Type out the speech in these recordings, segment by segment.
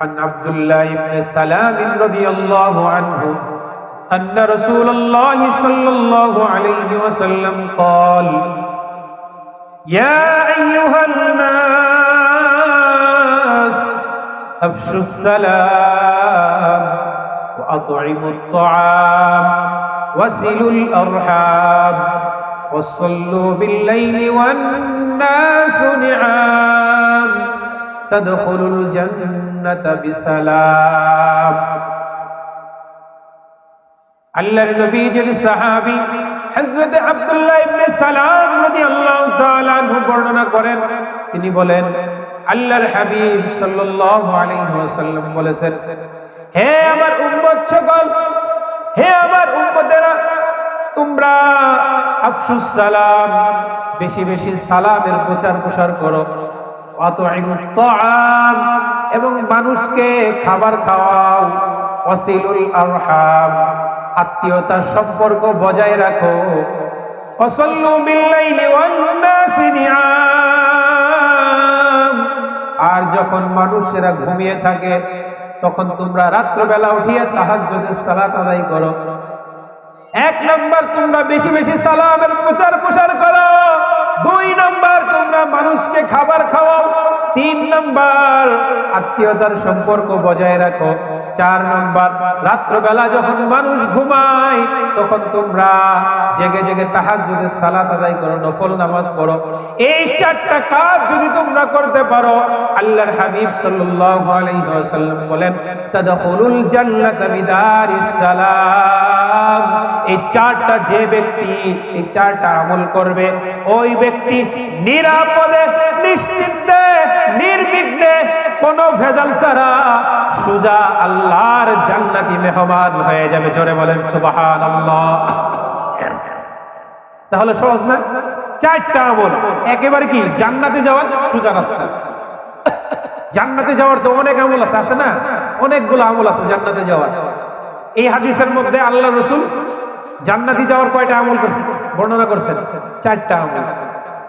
عن عبد الله بن سلام رضي الله عنه أن رسول الله صلى الله عليه وسلم قال يا أيها الناس أفشوا السلام وأطعموا الطعام وسلوا الأرحام وصلوا بالليل والناس نعام. تدخلوا الجنة আল্লাহর নবী, যিনি হযরত আব্দুল্লাহ ইবনে সালাম রাদিয়াল্লাহু তাআলা বর্ণনা করেন। তিনি বলেন, আল্লাহর হাবিব সাল্লাল্লাহু আলাইহি ওয়াসাল্লাম বলেছেন, হে আমার উম্মত সকল, হে আমার উম্মতেরা, তোমরা আফসুস সালাম, বেশি বেশি সালামের প্রচার প্রসার করো। এবং মানুষকে খাবার খাওয়াও। ওয়াসিলুল আরহাম, আত্মীয়তার সম্পর্ক বজায় রাখো। আর যখন মানুষেরা ঘুমিয়ে থাকে, তখন তোমরা রাত্রবেলা উঠিয়ে তাহাজ্জুদের সালাত আদায় করো। এক নম্বর, তোমরা বেশি বেশি সালামের প্রচার প্রসার করো। দুই নম্বর, তোমরা মানুষকে খাবার খাওয়াও। তিন নম্বর, আত্মীয়তার সম্পর্ক বজায় রাখো। চার নম্বর, রাত্রবেলা যখন মানুষ ঘুমায়, তখন তোমরা জেগে জেগে তাহার যদি সালাত আদায় করো, নফল নামাজ পড়ো। এই চারটা কাজ যদি তোমরা করতে পারো, আল্লাহর হাবিব সাল্লাল্লাহু আলাইহি ওয়াসাল্লাম বলেন, তাদখুলুল জান্নাতা বিদারিস সালাম এই চারটা যে ব্যক্তি, এই চারটা আমল করবে, ওই ব্যক্তি নিরাপদে, নিশ্চিন্তে, নির্বিঘ্নে, কোনো ভেজাল ছাড়া সুজা আল্লাহর জান্নাতি মেহমান হয়ে যাবে। জোরে বলেন, সুবহানাল্লাহ। তাহলে সহজ না? চারটা আমল। একেবারে কি? জান্নাতে যাওয়ার সুজা রাস্তা। জান্নাতে যাওয়ার তো অনেক আমল আছে আছে না? অনেকগুলো আমল আছে জান্নাতে যাওয়ার। এই হাদিসের মধ্যে আল্লাহ রসুল জান্নাতি যাওয়ার কয়টা আমল করছে? বর্ণনা করছেন। চারটা আমল।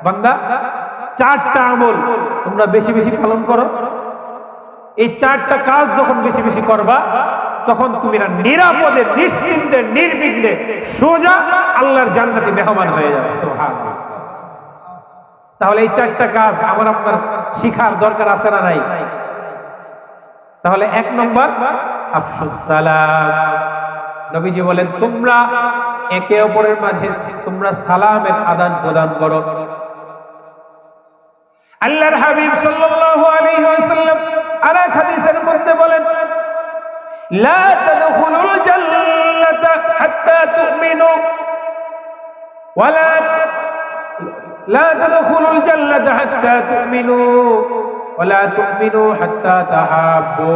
বান্দা, চারটা আমল তোমরা বেশি বেশি পালন করো। এই চারটা কাজ যখন বেশি বেশি করবা, তখন তুমি না নিরাপদে, নিশ্চিন্তে, নির্বিঘ্নে সোজা আল্লাহর জান্নাতি মেহমান হয়ে যাবে। তাহলে এই চারটা কাজ আমার আপনার শিখার দরকার আছে না নাই? তাহলে এক নম্বর আফসুসালাম নবীজি বলেন, তোমরা একে অপরের মাঝে তোমরা সালামের আদান প্রদান করো। আল্লাহর হাবিব সাল্লাল্লাহু আলাইহি ওয়াসাল্লাম আরেক হাদিসের মধ্যে বলেন, লা তাদখুলুল জান্নাতা হাত্তা তুমিনু ওয়ালা লা তাদখুলুল জান্নাতা হাত্তা তুমিনু। ওলা তুমিনু হাত্তা তাহাব্বু।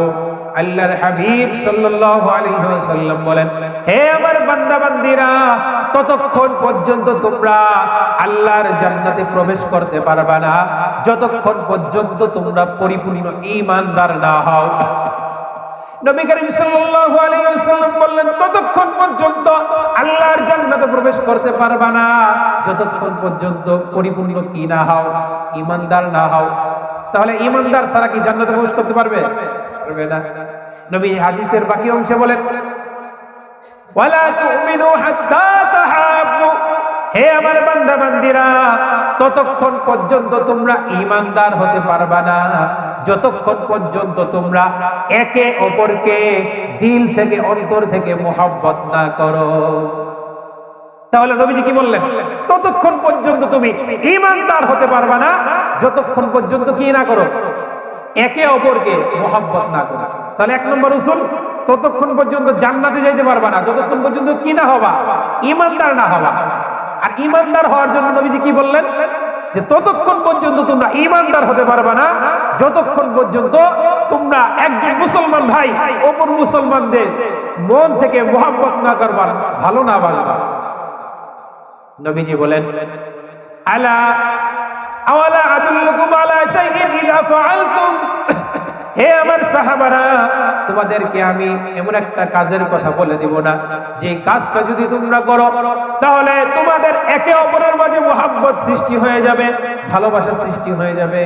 আল্লাহর হাবিব সাল্লাল্লাহু আলাইহি ওয়াসাল্লাম বলেন, হে আমার বান্দা বান্দীরা ততক্ষণ পর্যন্ত তোমরা আল্লাহর জান্নাতে প্রবেশ করতে পারবে না। যতক্ষণ পর্যন্ত তোমরা পরিপূর্ণ ঈমানদার না হও। নবী করিম সাল্লাল্লাহু আলাইহি ওয়াসাল্লাম বললেন, ততক্ষণ পর্যন্ত আল্লাহর জান্নাতে প্রবেশ করতে পারবে না। যতক্ষণ পর্যন্ত পরিপূর্ণ কি না হও, ঈমানদার না হও তাহলে ঈমানদার ছাড়া কি জান্নাতে প্রবেশ করতে পারবে? পারবে না। নবী হাদিসের বাকি অংশে বলেন, ওয়ালা তুমিনু হাত্তা তাহাব্বু। হে আমার বান্দা বান্দিরা ততক্ষণ পর্যন্ত তোমরা ইমানদার হতে পারবা না। যতক্ষণ পর্যন্ত তোমরা একে অপরকে দিল থেকে অন্তর থেকে মোহাব্বত না করো। তাহলে নবীজি কি বললেন? ততক্ষণ পর্যন্ত তুমি ইমানদার হতে পারবা না, যতক্ষণ পর্যন্ত কি না করো? একে অপরকে মোহাব্বত না করো। তাহলে এক নম্বর উসুল, ততক্ষণ পর্যন্ত জান্নাতে যাইতে পারবা না, যতক্ষণ পর্যন্ত কি না হবা? ইমানদার না হবা। আর ইমানদার হওয়ার জন্য নবীজি কি বললেন? যে ততক্ষণ পর্যন্ত তোমরা ইমানদার হতে পারবে না, যতক্ষণ পর্যন্ত তোমরা একজন মুসলমান ভাই, অপর মুসলমানদের মন থেকে মোহাম্মত না করবার, ভালো না বাসবা। নবীজি বলেন আলা আওয়ালা আদুল্লুকুম আলা শাইইন ইযা ফাআলতুম? হে আমার সাহাবারা তোমাদেরকে আমি এমন একটা কাজের কথা বলে দিব না। যে কাজটা যদি তোমরা করো তাহলে তোমাদের একে অপরের মাঝে মোহাব্বত সৃষ্টি হয়ে যাবে ভালোবাসা সৃষ্টি হয়ে যাবে।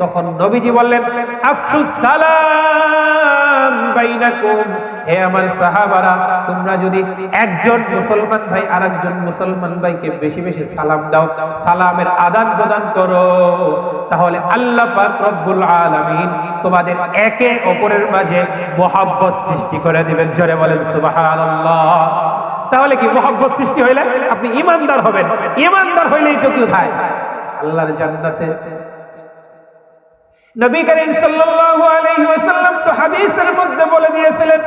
তখন নবীজি বললেন আফসুস সালাম বাইনাকুম। হে আমার সাহাবারা, তোমরা যদি একজন মুসলমান ভাই আরেকজন মুসলমান ভাইকে বেশি বেশি সালাম দাও, সালামের আদান প্রদান করো, তাহলে আল্লাহ রব্বুল আলামিন তোমাদের একে অপরের মাঝে মোহাব্বত সৃষ্টি করে দিবেন। জোরে বলেন, সুবহানাল্লাহ। তাহলে কি মোহাব্বত সৃষ্টি হইলে আপনি ইমানদার হবেন? ইমানদার হইলেই তো কোথায় আল্লাহর জান্নাতে নবী করিম সাল্লাল্লাহু আলাইহি ওয়াসাল্লাম তো হাদিসের মধ্যে বলে দিয়েছিলেন,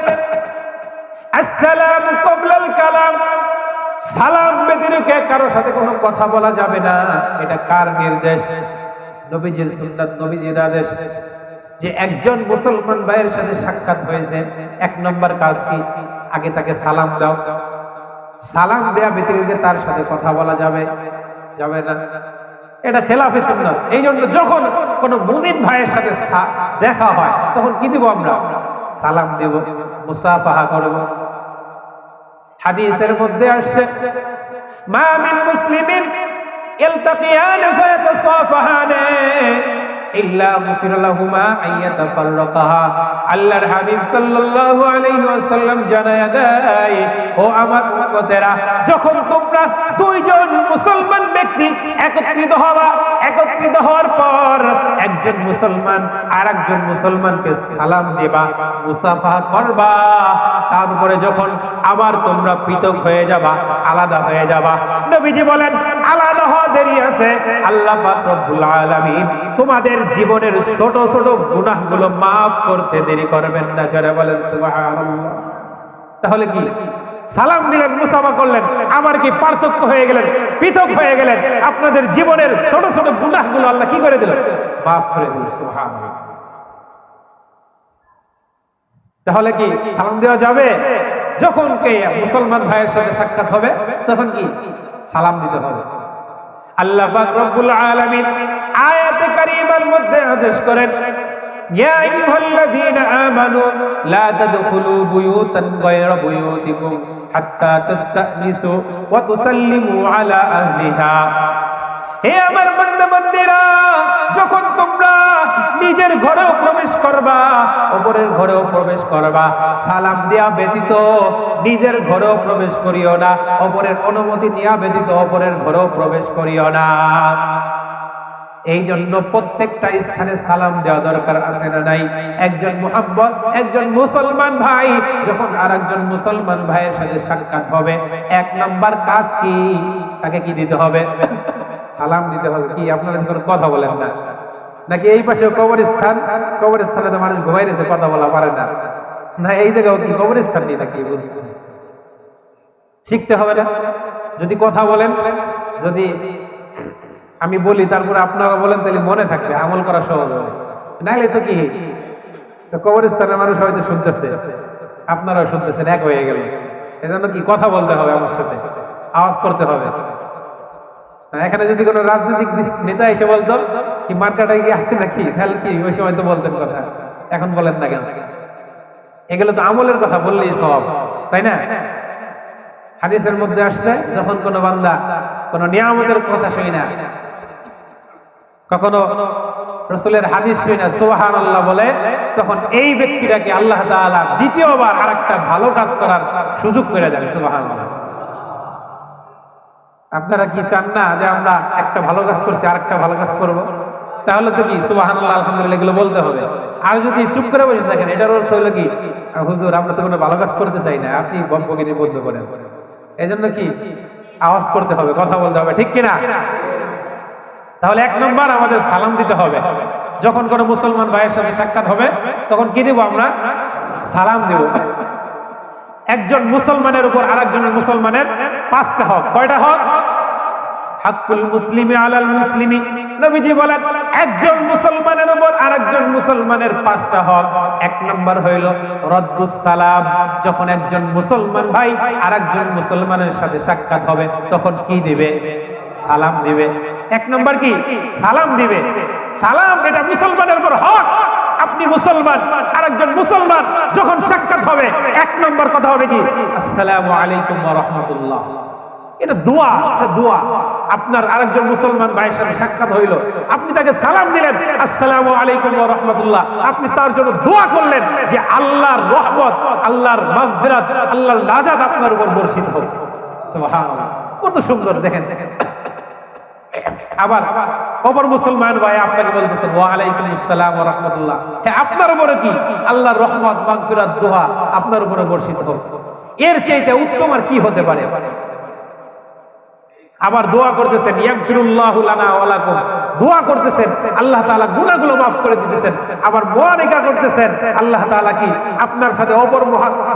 আসসালামু ক্বাবলাল কালাম। সালাম ব্যতিরেকে কারও সাথে কোনো কথা বলা যাবে না। এটা কার নির্দেশ? নবীজির সুন্নাত, নবীজির আদেশ। যে একজন মুসলমান ভাইয়ের সাথে সাক্ষাৎ হয়েছে, এক নম্বর কাজ কি? আগে তাকে সালাম দাও। সালাম দেয়া ব্যতিরেকে তার সাথে কথা বলা যাবে যাবে না। এটা খেলাফে সুন্নাত। এই জন্য যখন কোন মুমিন ভাইয়ের সাথে দেখা হয়, তখন কি দিব আমরা? সালাম দেব, মুসাফাহা করব। হাদিসের মধ্যে আসছে, মা মিন মুসলিমিন ইলতাকিয়ান ফায়াতাসাফাহান ইল্লা গুফির লাহুমা আইয়াতাফাররাকাহা আল্লাহর হাবিব সাল্লাল্লাহু আলাইহি ওয়াসাল্লাম জানায়া দেয়, ও আমার উম্মতেরা, যখন তোমরা দুইজন মুসলমান একত্রিত হওয়া, একত্রিত হওয়ার পর একজন মুসলমান আর একজন মুসলমানকে সালাম দেবা, মুসাফা করবা। তারপরে যখন আবার তোমরা পৃথক হয়ে যাবা, আলাদা হয়ে যাবা, নবীজি বলেন, আলাদা হওয়া দেরি আছে। আল্লাহ রব্বুল আলামিন তোমাদের জীবনের ছোট ছোট গুনাহগুলো মাফ করতে দেরি করবেন না। যারা বলেন, সুবহানাল্লাহ। তাহলে কি? সালাম দিলেন, মুসাফা করলেন। আমার কি পার্থক্য হয়ে গেলেন? পৃথক হয়ে গেলেন। আপনাদের জীবনের ছোট ছোট গুনাহগুলো আল্লাহ কি করে দিলেন? মাফ করে সুবহানাল্লাহ। তাহলে কি সালাম দেওয়া যাবে? যখন কে মুসলমান ভাইয়ের সাথে সাক্ষাৎ হবে, তখন কি সালাম দিতে হবে। আল্লাহ রব্বুল আলামিন আয়াতে কারীমার মধ্যে আদেশ করেন ইয়া আইয়ুহাল্লাযীনা আমানু লা তাদখুলু বুয়ুতান গায়রা বুয়ুতিকুম হাত্তা তাস্তানিসু ওয়া তুসাল্লিমু আলা আহলিহা। হে আমার বান্দা বান্দিরা যখন তোমরা নিজের ঘরেও প্রবেশ করবা, ওপরের ঘরেও প্রবেশ করবা, সালাম দেয়া ব্যতীত নিজের ঘরেও প্রবেশ করিও না, ওপরের অনুমতি নেওয়া ব্যতীত ওপরের ঘরেও প্রবেশ করিও না। এই জন্য প্রত্যেকটা স্থানে সালাম দেওয়া দরকার আছে না নাই? একজন মুহাব্বত, একজন মুসলমান ভাই, যখন আর একজন মুসলমান ভাইয়ের সাথে সাক্ষাৎ হবে, এক নাম্বার কাজ কি? তাকে কি দিতে হবে? সালাম দিতে হবে কি? আপনারা কথা বলেন না। নাকি এই পাশে কবরস্থান? কবরস্থানে তো মানুষ ঘুমাই রয়েছে, কথা বলা পারে না। না, এই জায়গাও কি কবরস্থান নেই নাকি? বুঝতে শিখতে হবে না? যদি কথা বলেন, যদি আমি বলি, তারপরে আপনারা বলেন, তাহলে মনে থাকবে, আমল করা সহজ হবে। নাইলে তো কি? কবরস্থানের মানুষ হয়তো শুনতেছে, আপনারাও শুনতেছেন, এক হয়ে গেল এজন্য কি কথা বলতে হবে আমার সাথে, আওয়াজ করতে হবে। এখানে যদি কোনো রাজনৈতিক নেতা এসে বলতো, কি মার্কাটাই কি আসছে নাকি? তাহলে কি ওই সময় তো বলতেন কথা। এখন বলেন না কেন? এগুলো তো আমলের কথা বললেই সব, তাই না? হাদিসের মধ্যে আসছে, যখন কোনো বান্দা কোন নিয়ামতের কথা শুই না কখনো রসুলের হাদিস শুই না সোহান আল্লাহ বলে, তখন এই ব্যক্তিটাকে আল্লাহ তাআলা দ্বিতীয়বার আর একটা ভালো কাজ করার সুযোগ করে দেন সোহান আপনারা কি চান না যে আমরা একটা ভালো কাজ করছি আর একটা ভালো কাজ করব? তাহলে তো কি সুবাহান আলহামদুলিল্লাহ, এগুলো বলতে হবে। আর যদি চুপ করে বসে থাকেন, এটার অর্থ হলো কি, হুজুর, আমরা তো কোনো ভালো কাজ করতে চাই না, আপনি বকবকে নিবদ্ধ করেন। এই জন্য কি, আওয়াজ করতে হবে, কথা বলতে হবে, ঠিক কিনা? তাহলে এক নম্বর আমাদের সালাম দিতে হবে। যখন কোনো মুসলমান ভাইয়ের সাথে সাক্ষাৎ হবে, তখন কি দেব আমরা? সালাম দেব। একজন মুসলমানের উপর আরেকজনের মুসলমানের পাঁচটা হক। কয়টা হক? হাক্কুল মুসলিমি আলাল মুসলিমি। নবীজি বলেন, একজন মুসলমানের উপর আরেকজন মুসলমানের পাঁচটা হক। এক নম্বর হইল রদ্দুস সালাম। যখন একজন মুসলমান ভাই আরেকজন মুসলমানের সাথে সাক্ষাৎ হবে, তখন কি দিবে? সালাম দিবে। এক নম্বর কি? সালাম দিবে। সালাম এটা মুসলমানের উপর হক। আপনি মুসলমান, আরেকজন মুসলমান যখন সাক্ষাৎ হবে, এক নম্বর কথা হবে কি? আসসালামু আলাইকুম রাহমাতুল্লাহ। এটা দোয়া এটা দোয়া। আপনার আরেকজন মুসলমান ভাইয়ের সাথে সাক্ষাৎ হইল। আপনি তাকে সালাম দিলেন, আসসালামু আলাইকুম রাহমাতুল্লাহ। আপনি তার জন্য দোয়া করলেন যে আল্লাহর রহমত, আল্লাহর মাগফিরাত, আল্লাহর নাজাত আপনার উপর বর্ষিত হোক। কত সুন্দর, দেখেন। আবার অপর মুসলমান ভাই আপনাকে বলতেছেন ওয়া আলাইকুম আসসালাম ওয়া রাহমাতুল্লাহ। হ্যাঁ আপনার উপরে কি? আল্লাহর রহমত, মাগফিরাত, দোয়া আপনার উপরে বর্ষিত হোক। এর চাইতে উত্তম আর কি হতে পারে? আবার দোয়া করতেছেন দোয়া করতেছেন, আল্লাহ তাআলা গুনাহগুলো মাফ করে দিতেছেন। আবার মুআনিকা করতেছেন, আল্লাহ তাআলা কি আপনার সাথে অপর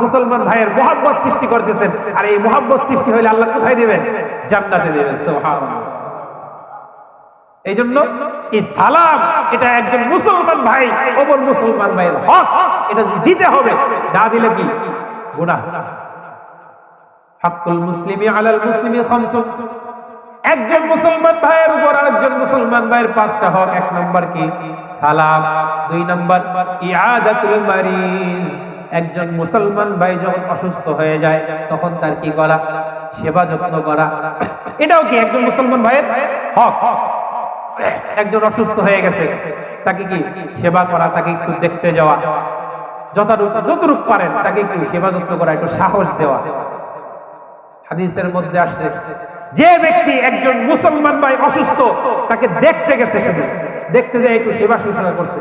মুসলমান ভাইয়ের মহব্বত সৃষ্টি করতেছেন। আর এই মহব্বত সৃষ্টি হইলে আল্লাহ কোথায় দিবেন? জান্নাতে দিবেন এই জন্য এই সালাম, এটা একজন মুসলমান ভাই, অপর মুসলমান ভাইয়ের হক, এটা দিতে হবে, না দিলে কি? গুনাহ। হাক্কুল মুসলিমি আলাল মুসলিমি একজন মুসলমান ভাইয়ের উপর আরেকজন মুসলমান ভাইয়ের পাঁচটা হক, এক নম্বর কি? সালাম। দুই নম্বর, ইয়াদাতুল মারিজ। একজন মুসলমান ভাই যখন অসুস্থ হয়ে যায়, তখন তার কি করা? সেবা যত্ন করা। এটাও কি একজন মুসলমান ভাইয়ের হক? একজন অসুস্থ হয়ে গেছে, তাকে কি সেবা করা, তাকে একটু দেখতে যাওয়া। যতটুকু যতটুকু পারেন, তাকে একটু সেবা যত্ন করা, একটু সাহস দেওয়া। হাদিসের মধ্যে আসছে যে ব্যক্তি একজন মুসলমান ভাই অসুস্থ, তাকে দেখতে গেছে দেখতে যায় একটু সেবা শুশ্রূষা করছে।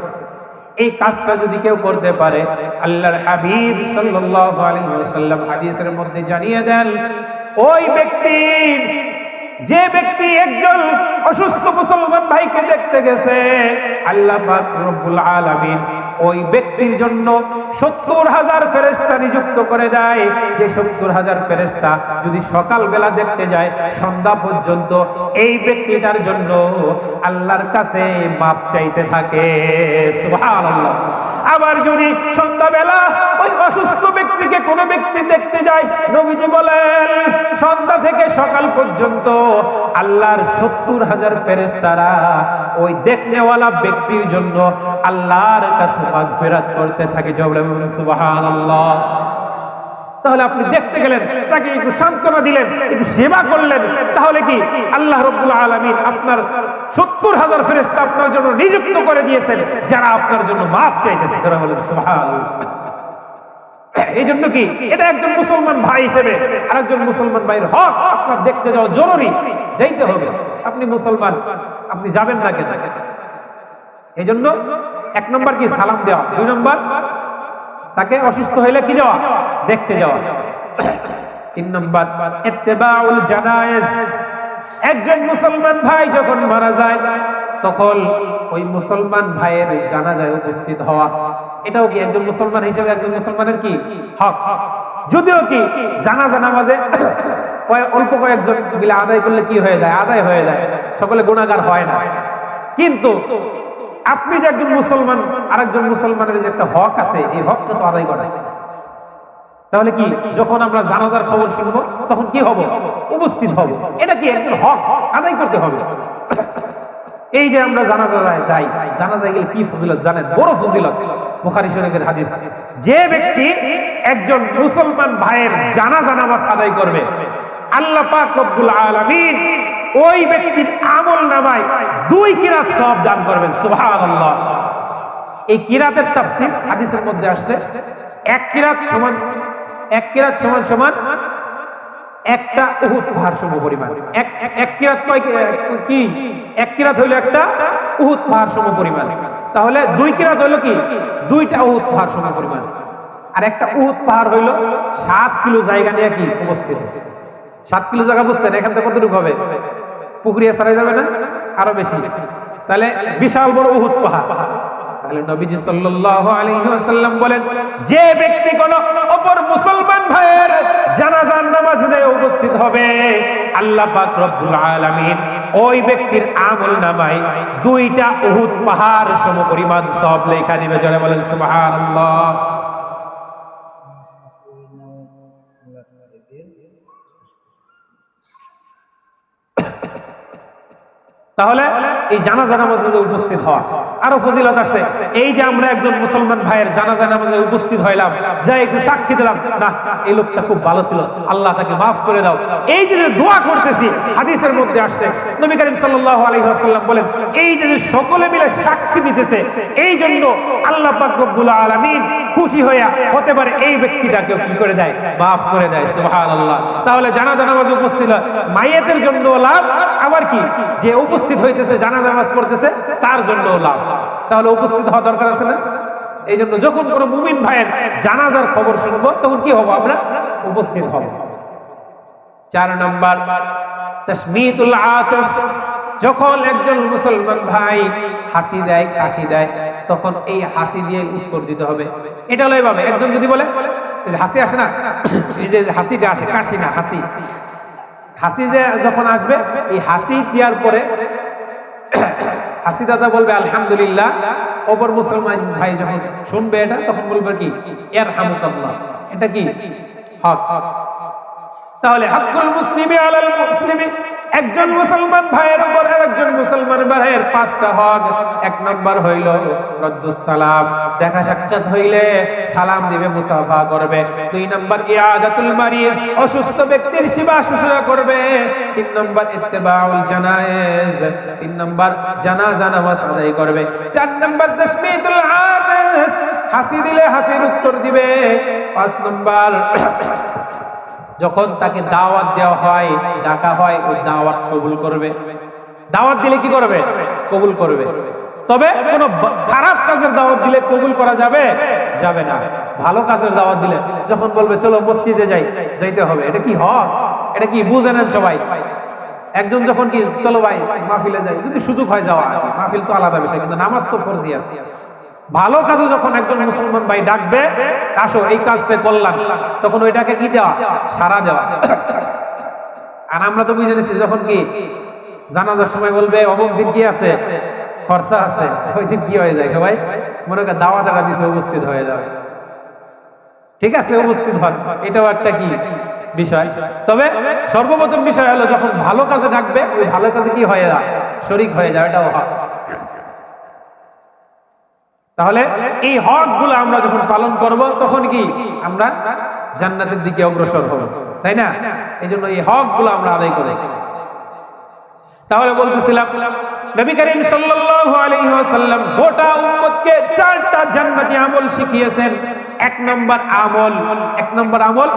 এই কাজটা যদি কেউ করতে পারে, আল্লাহর হাবিব সাল্লাল্লাহু আলাইহি ওয়াসাল্লাম হাদিসের মধ্যে জানিয়ে দেন, ওই ব্যক্তি, যে ব্যক্তি একজন অসুস্থ মুসলমান ভাইকে দেখতে গেছে, আল্লাহ পাক রব্বুল আলামিন ওই ব্যক্তির জন্য সত্তর হাজার ফেরেস্তা নিযুক্ত করে দেয়। যে সত্তর হাজার ফেরেস্তা যদি সকালবেলা দেখতে যায়, সন্ধ্যা পর্যন্ত এই ব্যক্তিটার জন্য আল্লাহর কাছে মাপ চাইতে থাকে। সুবহানাল্লাহ। আবার যদি সন্ধ্যাবেলা ওই অসুস্থ ব্যক্তিকে কোনো ব্যক্তি দেখতে যায়, নবীজি বলেন, সন্ধ্যা থেকে সকাল পর্যন্ত আল্লাহর সত্তর হাজার ফেরেস তারা ওই দেখনেওয়ালা ব্যক্তির জন্য আল্লাহর কাছে ফেরাত করতে থাকে। জবলে সুবাহ সুবহানাল্লাহ। তাহলে আপনি দেখতে গেলেন, তাকে একটু সান্ত্বনা দিলেন, একটু সেবা করলেন। তাহলে কি? আল্লাহ রব্বুল আলমিন আপনার সত্তর হাজার ফেরেস্তা আপনার জন্য নিযুক্ত করে দিয়েছেন, যারা আপনার জন্য মাপ চাইতেছে। এই জন্য কি? এটা একজন মুসলমান ভাই হিসেবে আরেকজন মুসলমান ভাইয়ের হক আপনার দেখতে যাওয়া জরুরি। যাইতে হবে। আপনি মুসলমান, আপনি যাবেন না কেন? এই জন্য এক নম্বর কি? সালাম দেওয়া। দুই নম্বর তাকে অসুস্থ হইলে কি যাওয়া দেখতে যাওয়া। তিন নম্বর ইত্তেবাউল জানায়েজ। একজন মুসলমান ভাই যখন মারা যায়, তখন ওই মুসলমান ভাইয়ের জানাজায় উপস্থিত হওয়া। এটাও কি একজন মুসলমান হিসেবে একজন মুসলমানের কি? হক। যদিও কি জানাজা নামাজে অল্প কয়েকজন মিলে আদায় করলে কি হয়ে যায়? আদায় হয়ে যায়। সকলে গুণাগার হয় না। কিন্তু আপনি যে একজন মুসলমান, আরেকজন মুসলমানের যে একটা হক আছে, এই হকটা তো আদায় করা তাহলে কি, যখন আমরা জানাজার খবর শুনব, তখন কি হব? উপস্থিত হব। এটা কি একজন হক? আদায় করতে হবে। এই যে আমরা জানাজা যাই, জানাজায় গেলে কি ফজিলত জানেন? বড় ফজিলত। বুখারী শরীফের হাদিস। যে ব্যক্তি একজন মুসলমান ভাইয়ের জানাজা নামাজ আদায় করবে, আল্লাহ পাক রব্বুল আলামিন ওই ব্যক্তির আমল নামায় দুই কিরাত সব দান করবেন, সুবহানাল্লাহ। এই কিরাতের তাফসীর হাদিসের মধ্যে আসছে, এক কিরাত সমান, এক কিরাত সমান সমান একটা উহুদ পাহাড় সম পরিমাণ। এক, এক- কিরাত কয় কি- এক কিরাত হইল একটা উহুদ পাহাড় সম পরিমাণ। তাহলে দুই কিরাত হইল কি? দুইটা উহুদ পাহাড় সম পরিমাণ। আর একটা উহুদ পাহাড় হইল সাত কিলো জায়গা নিয়ে কি উপস্থিত? সাত কিলো জায়গা বুঝছেন? এখান থেকে কতটুকু হবে? পুকুরিয়া ছাড়াই যাবে না? আরও বেশি। তাহলে বিশাল বড় উহুদ পাহাড়। তাহলে নবীজি সাল্লাল্লাহু আলাইহি ওয়াসাল্লাম বলেন, যে ব্যক্তি কোন অপর মুসলমান ভাইয়ের জানাজার নামাজে উপস্থিত হবে, আল্লাহ পাক রব্বুল আলামিন ওই ব্যক্তির আমল নামায় দুইটা উহুদ পাহাড় সম পরিমাণ সব লেখা দিবে। যারা বলেন, সুবহানাল্লাহ। তাহলে এই জানাজা নামাজে উপস্থিত হওয়া। আরও ফজিলত আসছে। এই যে আমরা একজন মুসলমান ভাইয়ের জানাজা নামাজে উপস্থিত হইলাম যা একটু সাক্ষী দিলাম, না, এই লোকটা খুব ভালো ছিল, আল্লাহ তাকে মাফ করে দাও। এই যে দোয়া করতেছি, হাদিসের মধ্যে আসছে, নবী করিম সাল্লাল্লাহু আলাইহি ওয়াসাল্লাম বলেন, এই যে যে সকলে মিলে সাক্ষী দিতেছে, এই জন্য আল্লাহ পাক রব্বুল আলামিন খুশি হইয়া হতে পারে এই ব্যক্তিটাকে কি করে দেয়? মাফ করে দেয়, সুবহানাল্লাহ। তাহলে জানাজা নামাজে উপস্থিত হয় মাইয়াতের জন্য লাভ, আবার কি? যে উপস্থিত হইতেছে, জানাজা নামাজ পড়তেছে, তার জন্য লাভ। তাহলে উপস্থিত হওয়া দরকার আছে না? এই জন্য যখন কোনো মুমিন ভাইয়ের জানাজার খবর শুনব, তখন কি হব আমরা? উপস্থিত হব। চার নম্বর যখন একজন মুসলমান ভাই হাসি দেয়, কাশি দেয়, তখন এই হাসি দিয়ে উত্তর দিতে হবে। এটা হলো এভাবে। একজন যদি বলে হাসি আসে না? যে হাসিটা আসে, কাশি না, হাসি। হাসি যে যখন আসবে, এই হাসি দেওয়ার পরে হাসি দাদা বলবে, আলহামদুলিল্লাহ। অপর মুসলমান ভাই যখন শুনবে এটা, তখন বলবে কি? এর হামুকাল্লাহ এটা কি? হক। হক তাহলে হকুল মুসলিমে আলাল মুসলিমি। একজন মুসলমান ভাইয়ের উপর একজন মুসলমান ভাইয়ের পাঁচটা হক। এক নম্বর হইল রদ্দুস সালাম দেখা সাক্ষাৎ হইলে সালাম দিবে, মুসাফা করবে। দুই নম্বর ইয়াদাতুল মারিদ, অসুস্থ ব্যক্তির সেবা শুশ্রূষা করবে। তিন নম্বর ইত্তেবাউল জানায়েজ। তিন নম্বর জানাজা নামাজ আদায় করবে। চার নম্বর তাসমিতুল আতিস হাসি দিলে হাসির উত্তর দিবে। পাঁচ নম্বর যখন তাকে দাওয়াত দেওয়া হয়, ডাকা হয়, ওই দাওয়াত কবুল করবে। দাওয়াত দিলে কি করবে? কবুল করবে। তবে কোন খারাপ কাজের দাওয়াত দিলে কবুল করা যাবে? যাবে না। ভালো কাজের দাওয়াত দিলে যখন বলবে, চলো মসজিদে যাই, যাইতে হবে। এটা কি হক? এটা কি বুঝে নেন সবাই? একজন যখন কি, চলো ভাই, মাহফিলে যাই। যদি সুযোগ হয় যাওয়া মাহফিল তো আলাদা বিষয়, কিন্তু নামাজ তো ফরজি আছে। ভালো কাজে যখন একজন মুসলমান ভাই ডাকবে, আসো, এই কাজটা করলাম। তখন ওইটাকে কি দেওয়া? সারা দেওয়া। আর আমরা তো বুঝে যখন কি জানাজার সময় বলবে, অমুক দিন কি আছে? খরচা আছে, ওই দিন কি হয়ে যায় সবাই? মনে করে দাওয়া দাওয়া দিছে, উপস্থিত হয়ে যাবে। ঠিক আছে, উপস্থিত হন। এটাও একটা কি বিষয়। তবে সর্বপ্রথম বিষয় হলো, যখন ভালো কাজে ডাকবে, ওই ভালো কাজে কি হয়ে যায়? শরিক হয়ে যায় এটাও হয়। তাহলে এই হকগুলো আমরা যখন পালন করব, তখন কি আমরা জান্নাতের দিকে অগ্রসর হব, তাই না? এই জন্য এই হকগুলো আমরা আদায় করি তাহলে বলতেছিলাম, নবী করিম সাল্লাল্লাহু আলাইহি ওয়াসাল্লাম গোটা উম্মতকে চারটা জান্নাতি আমল শিখিয়েছেন। এক নম্বর আমল, এক নম্বর আমল,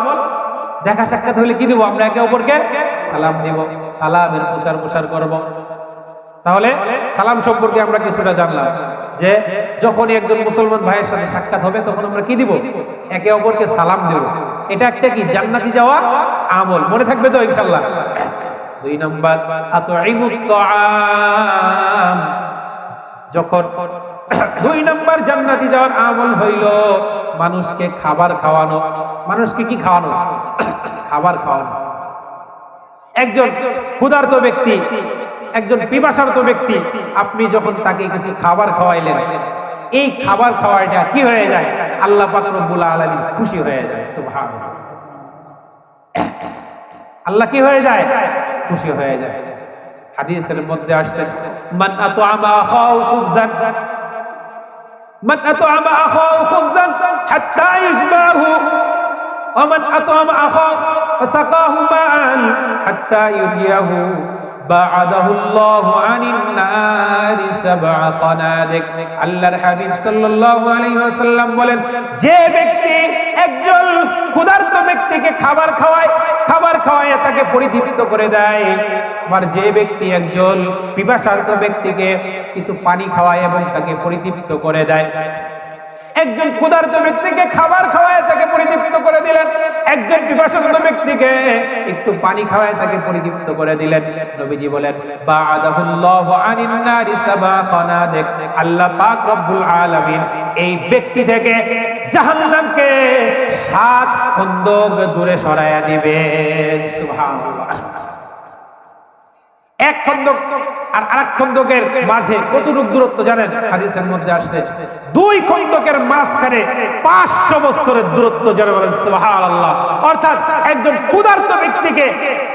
দেখা সাক্ষাৎ হলে কি দেব? আমরা একে অপরকে সালাম দেব, সালামের প্রচার প্রসার করব। তাহলে সালাম সম্পর্কে আমরা কিছুটা জানলাম। যে যখন একজন মুসলমান ভাইয়ের সাথে সাক্ষাৎ হবে, তখন আমরা কি দিব? একে অপরকে সালাম দেব। এটা একটা কি? জান্নাতি যাওয়া আমল। মনে থাকবে তো ইনশাল্লাহ দুই নম্বর যখন দুই নম্বর জান্নাতি যাওয়ার আমল হইল, মানুষকে খাবার খাওয়ানো। মানুষকে কি খাওয়ানো? খাবার খাওয়ানো। একজন ক্ষুধার্ত ব্যক্তি একজন পিপাসার্ত ব্যক্তি আপনি যখন তাকে কিছু খাবার খাওয়াইলেন এই খাবার খাওয়াটা কি হয়ে যায় আল্লাহ পাক রব্বুল আলামিন খুশি হয়ে যায় সুবহানাল্লাহ আল্লাহ কি হয়ে যায় খুশি হয়ে যায় হাদিসের মধ্যে আসছে মান আতআমা আখাউ খুবজান মান আতআমা আখাউ খুবজান হাত্তা ইশবাহু ومن أطعم أخاه فسقاه ماء حتى يريه بعده الله عن النار سبع قنادق আল্লাহর হাবিব সাল্লাল্লাহু আলাইহি ওয়াসাল্লাম বলেন যে ব্যক্তি একজন ক্ষুধার্ত ব্যক্তিকে খাবার খাওয়ায় খাবার খাওয়ায় তাকে পরিতৃপ্ত করে দেয় আবার যে ব্যক্তি একজন পিপাসার্ত ব্যক্তিকে কিছু পানি খাওয়ায় এবং তাকে পরিতৃপ্ত করে দেয় একজন ক্ষুধার্ত ব্যক্তিকে খাবার খাওয়ায় তাকে পরিতৃপ্ত করে দিলেন। একজন পিপাসার্ত ব্যক্তিকে একটু পানি খাওয়ায় তাকে পরিতৃপ্ত করে দিলেন। নবীজি বলেন বা'দাহুল্লাহু আনিন নারি সাবা খানাদিক আল্লাহ পাক রব্বুল আলামিন এই ব্যক্তি থেকে জাহান্নামকে সাত খন্দক দূরে সরায়া দিবেন। সুবহানাল্লাহ। এক খন্দক আর আরেক খন্দকের মাঝে কতটুক দূরত্ব জানেন? হাদিসের মধ্যে আসছে। দুই খন্দকের মাঝখানে পাঁচশো বছরের দূরত্ব যারা বলেন, সুবহানাল্লাহ। অর্থাৎ একজন ক্ষুধার্ত ব্যক্তিকে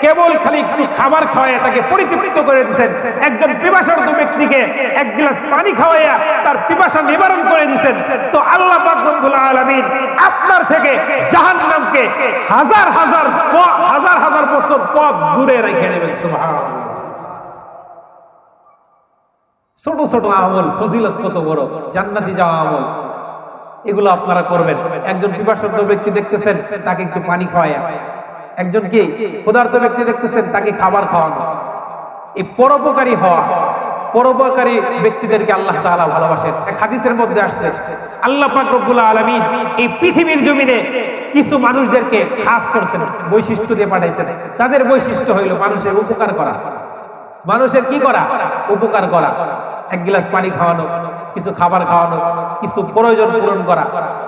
কেবল খালি খাবার খাওয়াইয়া তাকে পরিতৃপ্ত করে দিয়েছেন। একজন পিপাসার্থ ব্যক্তিকে এক গ্লাস পানি খাওয়াইয়া তার পিপাসা নিবারণ করে দিয়েছেন। তো আল্লাহ পাক রব্বুল আলামিন আপনার থেকে জাহান্নামকে হাজার হাজার হাজার হাজার বছর পথ দূরে রেখে নেবেন সুবহানাল্লাহ। ছোট ছোট আমল, ফজিলত কত বড়, জান্নাতি যাওয়া আমল। এগুলো আপনারা করবেন। একজন পিপাসার্থ ব্যক্তি দেখতেছেন, তাকে একটু পানি খাওয়ায়া। একজন কি ক্ষুধার্ত ব্যক্তি দেখতেছেন, তাকে খাবার খাওয়ানো। এই পরোপকারী হওয়া, পরোপকারী ব্যক্তিদেরকে আল্লাহ তাআলা ভালোবাসেন। এক হাদিসের মধ্যে আসছে, আল্লাহ পাক রব্বুল আলামিন এই পৃথিবীর জমিনে কিছু মানুষদেরকে খাস করছেন, বৈশিষ্ট্য দিয়ে পাঠাইছেন। তাদের বৈশিষ্ট্য হইল মানুষের উপকার করা। মানুষের কি করা? উপকার করা। এক গ্লাস পানি খাওয়ানো। কিছু খাবার খাওয়ানো, কিছু প্রয়োজন পূরণ করা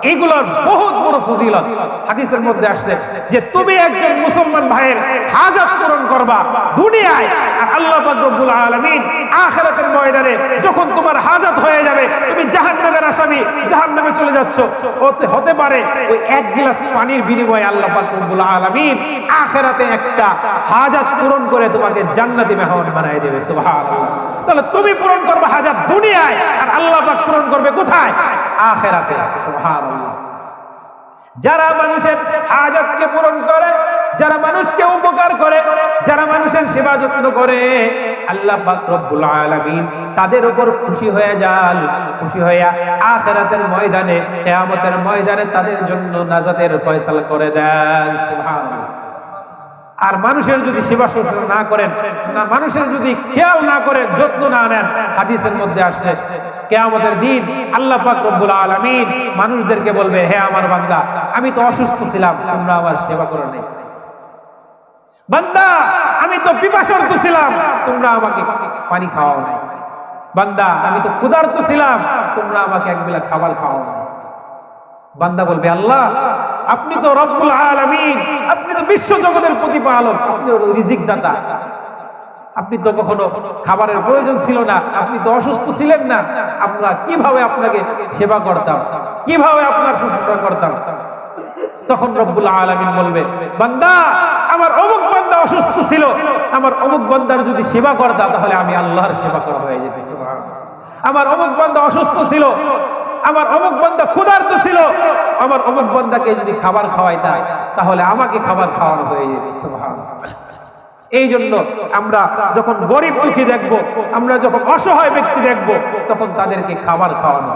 এইগুলোর বহুত বড় ফজিলত। হাদিসের মধ্যে আসছে যে তুমি একজন মুসলমান ভাইয়ের হাজাত পূরণ করবা দুনিয়ায়, আর আল্লাহ রব্বুল আলামিন আখিরাতের ময়দানে যখন তোমার হাজাত হয়ে যাবে, তুমি জাহান্নামের আসামি, জাহান্নামে চলে যাচ্ছ। হতে হতে পারে ওই এক গ্লাস পানির বিনিময়ে আল্লাহ রব্বুল আলামিন আখিরাতে একটা হাজাত পূরণ করে তোমাকে জান্নাতি মেহমান বানায় দেবে, সুবহানাল্লাহ। তাহলে তুমি পূরণ করবে হাজাত দুনিয়ায়, আর আল্লাহ পাক পূরণ করবে কোথায়? আখিরাতে। সুবহানাল্লাহ। যারা মানুষের হাজতকে পূরণ করে, যারা মানুষকে উপকার করে, যারা মানুষের সেবা যত্ন করে আল্লাহ রব্বুল আলামিন তাদের উপর খুশি হয়ে যান। খুশি হইয়া আখিরাতের ময়দানে, কিয়ামতের ময়দানে তাদের জন্য নাজাতের ফয়সালা করে দেন। সুবহানাল্লাহ। আর মানুষের যদি সেবা শুশ্রূষা না করেন না মানুষের যদি খেয়াল না করেন যত্ন না নেন, হাদিসের মধ্যে আসছে, কেয়ামতের দিন আল্লাহ পাক রব্বুল আলামিন মানুষদেরকে বলবে, হে আমার বান্দা, আমি তো অসুস্থ ছিলাম, তোমরা আমার সেবা করো নাই। বান্দা, আমি তো পিপাসার্থ ছিলাম, তোমরা আমাকে পানি খাওয়াও নাই। বান্দা, আমি তো ক্ষুধার্ত ছিলাম, তোমরা আমাকে একবেলা খাবার খাওয়াও নাই। বান্দা বলবে, আল্লাহ আপনি তো রব্বুল আলামিন, আপনি তো বিশ্ব জগতের প্রতিপালক, আপনি রিজিক দাতা আপনি তো কখনো খাবারের প্রয়োজন ছিল না, আপনি তো অসুস্থ ছিলেন না, আমরা কীভাবে আপনাকে সেবা করতাম, কীভাবে আপনার শুশ্রূষা করতাম তখন রব্বুল আলামিন বলবে, বান্দা, আমার অমুক বান্দা অসুস্থ ছিল, আমার অমুক বান্দার যদি সেবা করতাম তাহলে আমি আল্লাহর সেবা করা হয়ে যেত। আমার অমুক বান্দা অসুস্থ ছিল আমার অমুক বন্ধা ক্ষুধার্ত ছিল, আমার অমুক বন্ধাকে যদি খাবার খাওয়াইতাম তাহলে আমাকে খাবার খাওয়ানো হয়ে যেত এই জন্য আমরা যখন গরিব দুঃখী দেখব, আমরা যখন অসহায় ব্যক্তি দেখব, তখন তাদেরকে খাবার খাওয়ানো।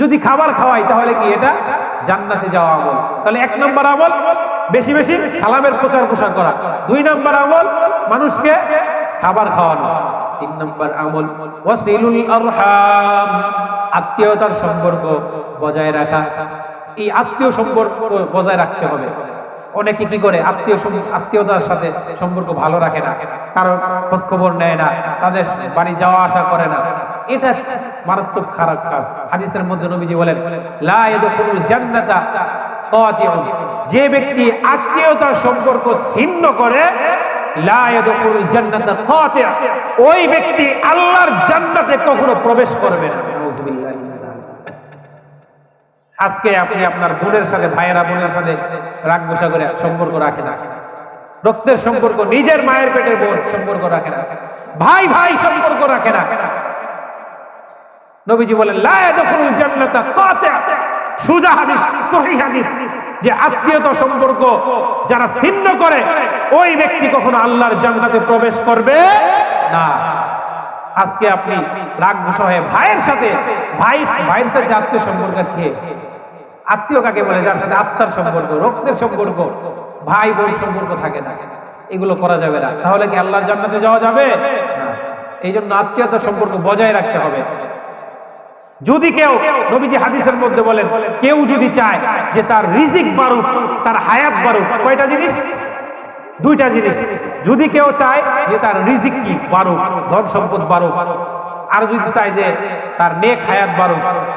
যদি খাবার খাওয়াই, তাহলে কি এটা? জান্নাতে যাওয়া আমল। তাহলে এক নম্বর আমল, বেশি বেশি সালামের প্রচার প্রসার করা। দুই নম্বর আমল, মানুষকে খাবার খাওয়ানো। তিন নম্বর আমল, ওয়াসিলুল আরহাম। আত্মীয়তার সম্পর্ক বজায় রাখা। এই আত্মীয় সম্পর্ক বজায় রাখতে হবে। অনেকে কি করে? আত্মীয় আত্মীয়তার সাথে সম্পর্ক ভালো রাখে না। কারও খোঁজ খবর নেয় না, তাদের বাড়ি যাওয়া আসা করে না। এটা মারাত্মক খারাপ কাজ। হাদিসের মধ্যে নবীজি বলেন, লা ইয়াদখুলুল জান্নাতা কাতিউন। যে ব্যক্তি আত্মীয়তার সম্পর্ক ছিন্ন করে, লা ইয়াদখুলুল জান্নাতা কাতি' ওই ব্যক্তি আল্লাহর জান্নাতে কখনো প্রবেশ করবে না। আজকে আপনি আপনার বোনের সাথে, ভাইয়েরা বোনের সাথে রাগ গোসা করে সম্পর্ক রাখে না। রক্তের সম্পর্ক, নিজের মায়ের পেটের বোন সম্পর্ক রাখে না। ভাই ভাই সম্পর্ক রাখে না। নবীজি বলেন যে আত্মীয়তা সম্পর্ক যারা ছিন্ন করে, ওই ব্যক্তি কখনো আল্লাহর জান্নাতে প্রবেশ করবে না। আজকে আপনি রাগ হয়ে ভাইয়ের সাথে, ভাই, ভাইয়ের সাথে আত্মীয় সম্পর্ক খেয়ে। আত্মীয় কাকে বলে? যার সাথে আত্মার সম্পর্ক, রক্তের সম্পর্ক, ভাই, বোন সম্পর্ক থাকে না। এগুলো করা যাবে না। তাহলে কি আল্লাহর জান্নাতে যাওয়া যাবে? এই জন্য আত্মীয়তার সম্পর্ক বজায় রাখতে হবে। যদি কেউ নবীজি হাদিসের মধ্যে বলেন, কেউ যদি চায় যে তার রিজিক বাড়ুক, তার হায়াত বাড়ুক, কয়টা জিনিস? দুইটা জিনিস। যদি কেউ চায় যে তার রিজিক কি বাড়ুক, ধন সম্পদ বাড়ুক, আর যদি চাই যে তার নেক হায়াত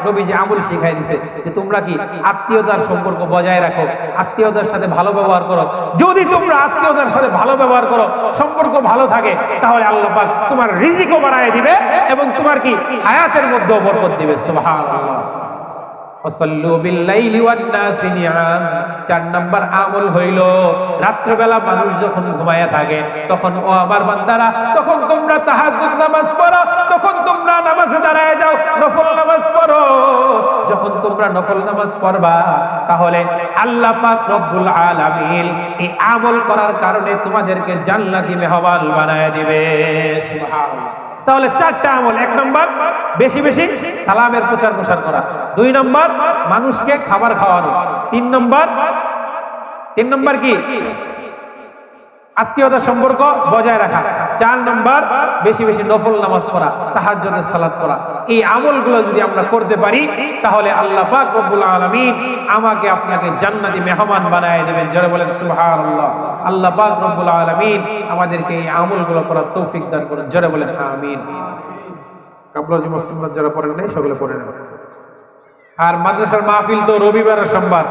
নবী যে আমল শিখাই দিছে যে তোমরা কি আত্মীয়তার সম্পর্ক বজায় রাখো, আত্মীয়তার সাথে ভালো ব্যবহার করো। যদি তোমরা আত্মীয়তার সাথে ভালো ব্যবহার করো, সম্পর্ক ভালো থাকে, তাহলে আল্লাহ পাক তোমার রিজিকও বাড়ায় দিবে এবং তোমার কি হায়াতের মধ্যেও বরকত দিবে। সুবহানাল্লাহ ওয়াসাল্লু বিল্লাইলি ওয়ান-নাসি নিয়াম। চার নাম্বার আমল হইল, রাত্রবেলা মানুষ যখন ঘুমায়া থাকে, তখন ও আমার বান্দারা তখন তোমরা তাহাজ্জুদ নামাজ পড়ো, তখন তোমরা নামাজে দাঁড়ায় যাও, নফল নামাজ পড়ো। যখন তোমরা নফল নামাজ পড়বা, তাহলে আল্লাহ পাক রব্বুল আলামিন এই আমল করার কারণে তোমাদেরকে জান্নাতি মেহমান বানায় দিবে। সুবহানাল্লাহ। তাহলে চারটা আমল, এক নম্বর বেশি বেশি সালামের প্রচার প্রসার করা। দুই নম্বর মানুষকে খাবার খাওয়ানো। তিন নম্বর তিন নম্বর কি? আত্মীয়তার সম্পর্ক বজায় রাখা। চার নম্বর, বেশি বেশি নফল নামাজ পড়া, তাহাজ্জুদের সালাত পড়া। এই আমলগুলো যদি আমরা করতে পারি, তাহলে আল্লাহ পাক রব্বুল আমাকে আপনাকে জান্নাতি মেহমান বানায় দেবেন। জোরে বলেন, সুবহানাল্লাহ। আল্লাহ পাক রব্বুল আলামিন আমাদেরকে এই আমলগুলো করার তৌফিক দান করুন। জোরে বলেন, আমিন। কাবলা জুমা সুন্নাত যারা পড়েন নাই, সকলে পড়ে আর মাদ্রাসার মাহফিল তো রবিবার সোমবার।